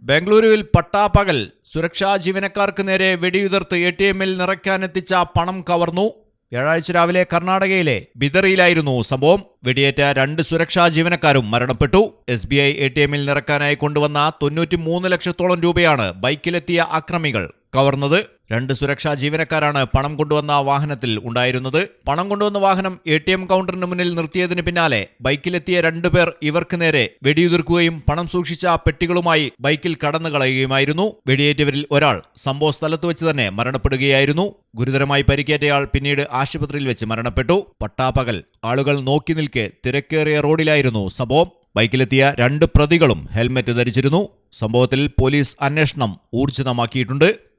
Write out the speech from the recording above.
ബംഗളൂരുവിൽ പട്ടാപ്പകൽ സുരക്ഷാ ജീവനക്കാർക്ക് നേരെ വെടിയുതിർത്ത് എ ടി എമ്മിൽ നിറയ്ക്കാനെത്തിച്ച പണം കവർന്നു. വ്യാഴാഴ്ച രാവിലെ കർണാടകയിലെ ബിദറിയിലായിരുന്നു സംഭവം. വെടിയേറ്റ രണ്ട് സുരക്ഷാ ജീവനക്കാരും മരണപ്പെട്ടു. S B I A T എമ്മിൽ നിറക്കാനായി കൊണ്ടുവന്ന തൊണ്ണൂറ്റിമൂന്ന് ലക്ഷത്തോളം രൂപയാണ് ബൈക്കിലെത്തിയ അക്രമികൾ കവർന്നത്. രണ്ട് സുരക്ഷാ ജീവനക്കാരാണ് പണം കൊണ്ടുവന്ന വാഹനത്തിൽ ഉണ്ടായിരുന്നത്. പണം കൊണ്ടുവന്ന വാഹനം എ ടി എം കൗണ്ടറിന് മുന്നിൽ നിർത്തിയതിന് പിന്നാലെ ബൈക്കിലെത്തിയ രണ്ടുപേർ ഇവർക്ക് നേരെ വെടിയുതിർക്കുകയും പണം സൂക്ഷിച്ച പെട്ടികളുമായി ബൈക്കിൽ കടന്നു കളയുകയുമായിരുന്നു. വെടിയേറ്റവരിൽ ഒരാൾ സംഭവ സ്ഥലത്ത് വെച്ച് തന്നെ മരണപ്പെടുകയായിരുന്നു. ഗുരുതരമായി പരിക്കേറ്റയാൾ പിന്നീട് ആശുപത്രിയിൽ വെച്ച് മരണപ്പെട്ടു. പട്ടാപ്പകൽ ആളുകൾ നോക്കി നിൽക്കെ തിരക്കേറിയ റോഡിലായിരുന്നു സംഭവം. ബൈക്കിലെത്തിയ രണ്ട് പ്രതികളും ഹെൽമറ്റ് ധരിച്ചിരുന്നു. സംഭവത്തിൽ പോലീസ് അന്വേഷണം ഊർജിതമാക്കിയിട്ടുണ്ട്